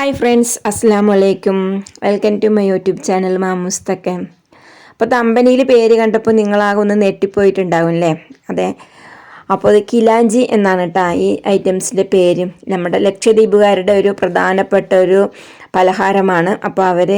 Hi friends അസ്സാം വലൈക്കും welcome to my YouTube channel മാമുസ്തക്കെ അപ്പോൾ കമ്പനിയിൽ പേര് കണ്ടപ്പോൾ നിങ്ങളാകെ ഒന്ന് നെറ്റിപ്പോയിട്ടുണ്ടാവും അല്ലേ അതെ. അപ്പോൾ അത് കിലാഞ്ചി എന്നാണ് കേട്ടോ ഈ ഐറ്റംസിന്റെ പേര്. നമ്മുടെ ലക്ഷദ്വീപുകാരുടെ ഒരു പ്രധാനപ്പെട്ട ഒരു പലഹാരമാണ്. അപ്പോൾ അവർ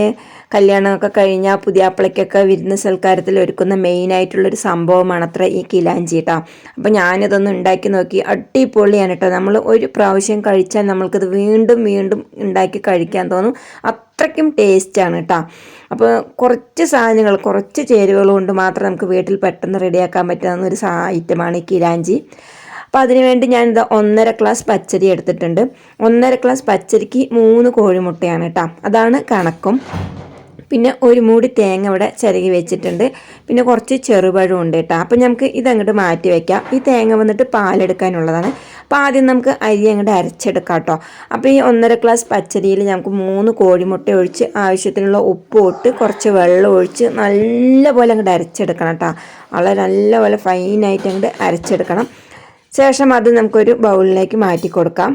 കല്യാണമൊക്കെ കഴിഞ്ഞാൽ പുതിയാപ്പിളയ്ക്കൊക്കെ വിരുന്ന് സൽക്കാരത്തിൽ ഒരുക്കുന്ന മെയിനായിട്ടുള്ളൊരു സംഭവമാണ് അത്ര ഈ കിലാഞ്ചി കേട്ടോ അപ്പോൾ ഞാനിതൊന്ന് ഉണ്ടാക്കി നോക്കി. അടിപൊളിയാണ് കേട്ടോ നമ്മൾ ഒരു പ്രാവശ്യം കഴിച്ചാൽ നമ്മൾക്കത് വീണ്ടും വീണ്ടും ഉണ്ടാക്കി കഴിക്കാൻ തോന്നും. അത്രയ്ക്കും ടേസ്റ്റാണ് കേട്ടോ അപ്പോൾ കുറച്ച് സാധനങ്ങൾ കുറച്ച് ചേരുവകൾ കൊണ്ട് മാത്രം നമുക്ക് വീട്ടിൽ പെട്ടെന്ന് റെഡിയാക്കാൻ പറ്റുന്ന ഒരു ഐറ്റമാണ് ഈ കിലാഞ്ചി. അപ്പോൾ അതിനുവേണ്ടി ഞാനിത് ഒന്നര ഗ്ലാസ് പച്ചരി എടുത്തിട്ടുണ്ട്. ഒന്നര ഗ്ലാസ് പച്ചരിക്ക് മൂന്ന് കോഴിമുട്ടയാണ് കേട്ടോ. അതാണ് കണക്കും. പിന്നെ ഒരു മൂടി തേങ്ങ ഇവിടെ ചിരകി വെച്ചിട്ടുണ്ട്. പിന്നെ കുറച്ച് ചെറുപഴം ഉണ്ട് കേട്ടോ. അപ്പം നമുക്ക് ഇതങ്ങോട്ട് മാറ്റി വയ്ക്കാം ഈ തേങ്ങ വന്നിട്ട് പാലെടുക്കാനുള്ളതാണ്. അപ്പോൾ ആദ്യം നമുക്ക് അരി അങ്ങോട്ട് അരച്ചെടുക്കാം കേട്ടോ. അപ്പോൾ ഈ ഒന്നര ഗ്ലാസ് പച്ചരിയിൽ നമുക്ക് മൂന്ന് കോഴിമുട്ട ഒഴിച്ച് ആവശ്യത്തിനുള്ള ഉപ്പ് ഇട്ട് കുറച്ച് വെള്ളം ഒഴിച്ച് നല്ലപോലെ അങ്ങോട്ട് അരച്ചെടുക്കണം കേട്ടോ. വളരെ നല്ലപോലെ ഫൈനായിട്ട് അങ്ങോട്ട് അരച്ചെടുക്കണം. ശേഷം അത് നമുക്കൊരു ബൗളിലേക്ക് മാറ്റി കൊടുക്കാം.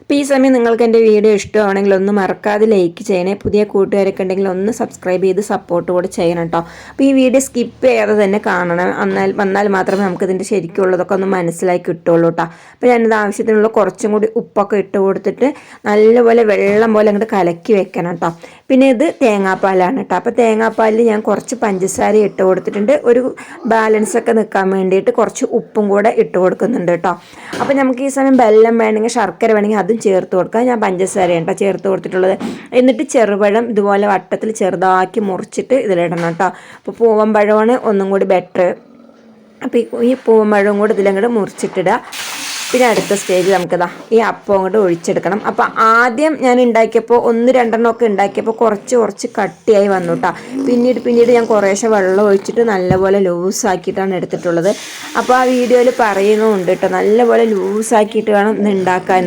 അപ്പോൾ ഈ സമയം നിങ്ങൾക്ക് എന്റെ വീഡിയോ ഇഷ്ടമാണെങ്കിൽ ഒന്ന് മറക്കാതെ ലൈക്ക് ചെയ്യണേ. പുതിയ കൂട്ടുകാരൊക്കെ ഉണ്ടെങ്കിൽ ഒന്ന് സബ്സ്ക്രൈബ് ചെയ്ത് സപ്പോർട്ട് കൂടെ ചെയ്യണം കേട്ടോ. അപ്പോൾ ഈ വീഡിയോ സ്കിപ്പ് ചെയ്യാതെ തന്നെ കാണണം. എന്നാൽ വന്നാൽ മാത്രമേ നമുക്ക് ഇതിന്റെ ശരിക്കുള്ളതൊക്കെ ഒന്ന് മനസ്സിലാക്കി കിട്ടുള്ളൂ കേട്ടോ. അപ്പോൾ ഞാനിത് ആവശ്യത്തിനുള്ള കുറച്ചും കൂടി ഉപ്പൊക്കെ ഇട്ട് കൊടുത്തിട്ട് നല്ലപോലെ വെള്ളം പോലെ അങ്ങോട്ട് കലക്കി വെക്കണം കേട്ടോ. പിന്നെ ഇത് തേങ്ങാപ്പാലാണ് കേട്ടോ അപ്പോൾ തേങ്ങാപ്പാലിൽ ഞാൻ കുറച്ച് പഞ്ചസാര ഇട്ട് കൊടുത്തിട്ടുണ്ട്. ഒരു ബാലൻസ് ഒക്കെ നിൽക്കാൻ വേണ്ടിയിട്ട് കുറച്ച് ഉപ്പും കൂടെ ഇട്ട് കൊടുക്കുന്നുണ്ട് കേട്ടോ അപ്പോൾ നമുക്ക് ഈ സമയം ബെല്ലം വേണമെങ്കിൽ ശർക്കര വേണമെങ്കിൽ അതും ചേർത്ത് കൊടുക്കാം. ഞാൻ പഞ്ചസാരയാണ് കേട്ടോ ചേർത്ത് കൊടുത്തിട്ടുള്ളത്. എന്നിട്ട് ചെറുപഴം ഇതുപോലെ വട്ടത്തിൽ ചെറുതാക്കി മുറിച്ചിട്ട് ഇതിലിടണം കേട്ടോ അപ്പോൾ പൂവൻ പഴമാണ് ഒന്നും കൂടി ബെറ്റർ അപ്പോൾ ഈ പൂവൻ പഴവും കൂടെ ഇതിലങ്ങോട്ട് മുറിച്ചിട്ടിടുക. പിന്നെ അടുത്ത സ്റ്റേജ് നമുക്കിതാ ഈ അപ്പം അങ്ങോട്ട് ഒഴിച്ചെടുക്കണം. അപ്പോൾ ആദ്യം ഞാൻ ഉണ്ടാക്കിയപ്പോൾ ഒന്ന് രണ്ടെണ്ണം ഒക്കെ ഉണ്ടാക്കിയപ്പോൾ കുറച്ച് കുറച്ച് കട്ടിയായി വന്നു കേട്ടോ പിന്നീട് പിന്നീട് ഞാൻ കുറേശ്ശെ വെള്ളം ഒഴിച്ചിട്ട് നല്ലപോലെ ലൂസാക്കിയിട്ടാണ് എടുത്തിട്ടുള്ളത്. അപ്പോൾ ആ വീഡിയോയിൽ പറയുന്നുണ്ട് കേട്ടോ നല്ലപോലെ ലൂസാക്കിയിട്ട് വേണം ഇന്ന് ഉണ്ടാക്കാൻ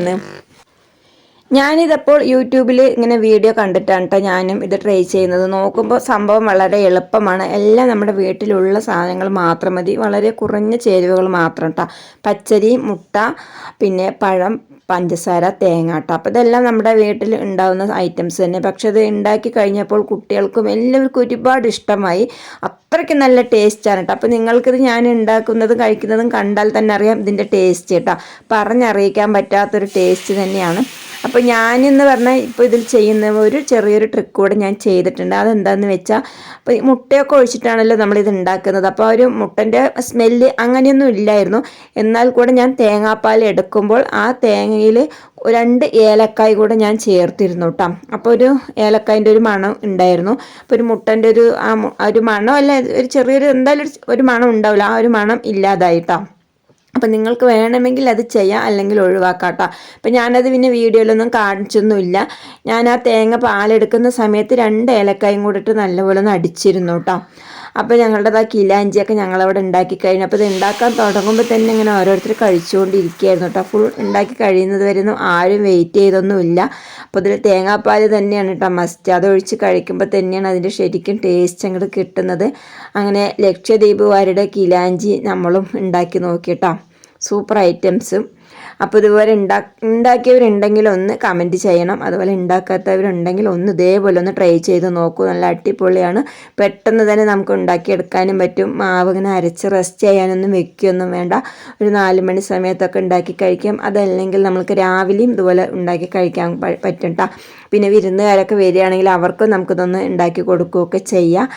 ഞാനിതപ്പോൾ യൂട്യൂബിൽ ഇങ്ങനെ വീഡിയോ കണ്ടിട്ടാണ് കേട്ടോ ഞാനും ഇത് ട്രൈ ചെയ്യുന്നത്. നോക്കുമ്പോൾ സംഭവം വളരെ എളുപ്പമാണ്. എല്ലാം നമ്മുടെ വീട്ടിലുള്ള സാധനങ്ങൾ മാത്രം മതി. വളരെ കുറഞ്ഞ ചേരുവകൾ മാത്രം കേട്ടോ പച്ചരി മുട്ട പിന്നെ പഴം പഞ്ചസാര തേങ്ങ കേട്ടോ അപ്പോൾ ഇതെല്ലാം നമ്മുടെ വീട്ടിൽ ഉണ്ടാകുന്ന ഐറ്റംസ് തന്നെ. പക്ഷെ അത് ഉണ്ടാക്കി കഴിഞ്ഞപ്പോൾ കുട്ടികൾക്കും എല്ലാവർക്കും ഒരുപാട് ഇഷ്ടമായി. അത്രയ്ക്ക് നല്ല ടേസ്റ്റാണ് കേട്ടോ അപ്പോൾ നിങ്ങൾക്കിത് ഞാൻ ഉണ്ടാക്കുന്നതും കഴിക്കുന്നതും കണ്ടാൽ തന്നെ അറിയാം ഇതിന്റെ ടേസ്റ്റ് കേട്ടോ പറഞ്ഞറിയിക്കാൻ പറ്റാത്തൊരു ടേസ്റ്റ് തന്നെയാണ്. അപ്പോൾ ഞാനെന്ന് പറഞ്ഞാൽ ഇപ്പോൾ ഇതിൽ ചെയ്യുന്ന ഒരു ചെറിയൊരു ട്രിക്ക് കൂടെ ഞാൻ ചെയ്തിട്ടുണ്ട്. അതെന്താണെന്ന് വെച്ചാൽ അപ്പോൾ മുട്ടയൊക്കെ ഒഴിച്ചിട്ടാണല്ലോ നമ്മളിത് ഉണ്ടാക്കുന്നത്. അപ്പോൾ ഒരു മുട്ടന്റെ സ്മെല്ല് അങ്ങനെയൊന്നും ഇല്ലായിരുന്നു. എന്നാൽ കൂടെ ഞാൻ തേങ്ങാപ്പാൽ എടുക്കുമ്പോൾ ആ തേങ്ങയിൽ രണ്ട് ഏലക്കായ് കൂടെ ഞാൻ ചേർത്തിരുന്നു കേട്ടോ അപ്പോൾ ഒരു ഏലക്കായന്റെ ഒരു മണം ഉണ്ടായിരുന്നു. അപ്പോൾ ഒരു മുട്ടന്റെ ഒരു ആ ഒരു മണം അല്ല ഒരു ചെറിയൊരു എന്തായാലും ഒരു മണം ഉണ്ടാവില്ല. ആ ഒരു മണം ഇല്ലാതായിട്ടോ അപ്പം നിങ്ങൾക്ക് വേണമെങ്കിൽ അത് ചെയ്യാം അല്ലെങ്കിൽ ഒഴിവാക്കാം കേട്ടോ അപ്പം ഞാനത് പിന്നെ വീഡിയോയിലൊന്നും കാണിച്ചൊന്നുമില്ല. ഞാൻ ആ തേങ്ങ പാലെടുക്കുന്ന സമയത്ത് രണ്ട് ഏലക്കായും കൂടിയിട്ട് നല്ലപോലെ ഒന്ന് അടിച്ചിരുന്നു കേട്ടോ അപ്പോൾ ഞങ്ങളുടെ ആ കിലാഞ്ചിയൊക്കെ ഞങ്ങളവിടെ ഉണ്ടാക്കി കഴിഞ്ഞു. അപ്പോൾ ഇത് ഉണ്ടാക്കാൻ തുടങ്ങുമ്പോൾ തന്നെ ഇങ്ങനെ ഓരോരുത്തർ കഴിച്ചുകൊണ്ടിരിക്കുകയായിരുന്നു കേട്ടോ ഫുൾ ഉണ്ടാക്കി കഴിയുന്നത് വരെയൊന്നും ആരും വെയിറ്റ് ചെയ്തൊന്നുമില്ല. അപ്പോൾ ഇതിൽ തേങ്ങാപ്പാൽ തന്നെയാണ് കേട്ടോ മസ്റ്റ് അതൊഴിച്ച് കഴിക്കുമ്പോൾ തന്നെയാണ് അതിന്റെ ശരിക്കും ടേസ്റ്റ് അങ്ങോട്ട് കിട്ടുന്നത്. അങ്ങനെ ലക്ഷദ്വീപുകാരുടെ കിലാഞ്ചി നമ്മളും ഉണ്ടാക്കി നോക്കിയിട്ടോ സൂപ്പർ ഐറ്റംസും. അപ്പോൾ ഇതുപോലെ ഉണ്ടാ ഉണ്ടാക്കിയവരുണ്ടെങ്കിൽ ഒന്ന് കമന്റ് ചെയ്യണം. അതുപോലെ ഉണ്ടാക്കാത്തവരുണ്ടെങ്കിൽ ഒന്ന് ഇതേപോലെ ഒന്ന് ട്രൈ ചെയ്ത് നോക്കൂ. നല്ല അടിപൊളിയാണ്. പെട്ടെന്ന് തന്നെ നമുക്ക് ഉണ്ടാക്കിയെടുക്കാനും പറ്റും. മാവ് ഇങ്ങനെ അരച്ച് റെസ്റ്റ് ചെയ്യാനൊന്നും വെക്കുകയൊന്നും വേണ്ട. ഒരു നാല് മണി സമയത്തൊക്കെ ഉണ്ടാക്കി കഴിക്കാം. അതല്ലെങ്കിൽ നമുക്ക് രാവിലെയും ഇതുപോലെ ഉണ്ടാക്കി കഴിക്കാൻ പറ്റും കേട്ടോ പിന്നെ വിരുന്നുകാരൊക്കെ വരികയാണെങ്കിൽ അവർക്കും നമുക്കിതൊന്ന് ഉണ്ടാക്കി കൊടുക്കുകയൊക്കെ ചെയ്യാം.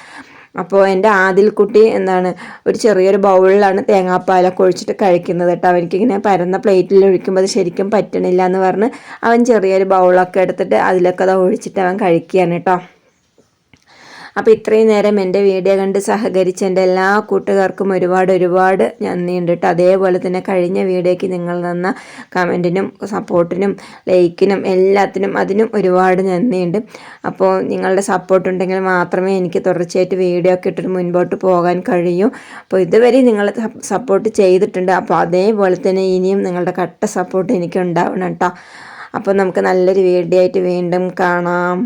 അപ്പോൾ എന്റെ ആദിൽക്കുട്ടി എന്താണ് ഒരു ചെറിയൊരു ബൗളിലാണ് തേങ്ങാപ്പാലൊക്കെ ഒഴിച്ചിട്ട് കഴിക്കുന്നത് കേട്ടോ. അവനിക്കിങ്ങനെ പരന്ന പ്ലേറ്റിൽ ഒഴിക്കുമ്പോൾ അത് ശരിക്കും പറ്റണില്ല എന്ന് പറഞ്ഞ് അവൻ ചെറിയൊരു ബൗളൊക്കെ എടുത്തിട്ട് അതിലൊക്കെ അത് ഒഴിച്ചിട്ട് അവൻ കഴിക്കുകയാണ് കേട്ടോ. അപ്പോൾ ഇത്രയും നേരം എന്റെ വീഡിയോ കണ്ട് സഹകരിച്ച എന്റെ എല്ലാ കൂട്ടുകാർക്കും ഒരുപാട് ഒരുപാട് നന്ദിയുണ്ട് കേട്ടോ. അതേപോലെ തന്നെ കഴിഞ്ഞ വീഡിയോയ്ക്ക് നിങ്ങൾ തന്ന കമന്റിനും സപ്പോർട്ടിനും ലൈക്കിനും എല്ലാത്തിനും അതിനും ഒരുപാട് നന്ദിയുണ്ട്. അപ്പോൾ നിങ്ങളുടെ സപ്പോർട്ട് ഉണ്ടെങ്കിൽ മാത്രമേ എനിക്ക് തുടർച്ചയായിട്ട് വീഡിയോ ഒക്കെ ഇട്ടിട്ട് മുൻപോട്ട് പോകാൻ കഴിയൂ. അപ്പോൾ ഇതുവരെ നിങ്ങൾ സപ്പോർട്ട് ചെയ്തിട്ടുണ്ട്. അപ്പോൾ അതേപോലെ തന്നെ ഇനിയും നിങ്ങളുടെ കട്ട സപ്പോർട്ട് എനിക്ക് ഉണ്ടാവണം കേട്ടോ. അപ്പോൾ നമുക്ക് നല്ലൊരു വീഡിയോ ആയിട്ട് വീണ്ടും കാണാം.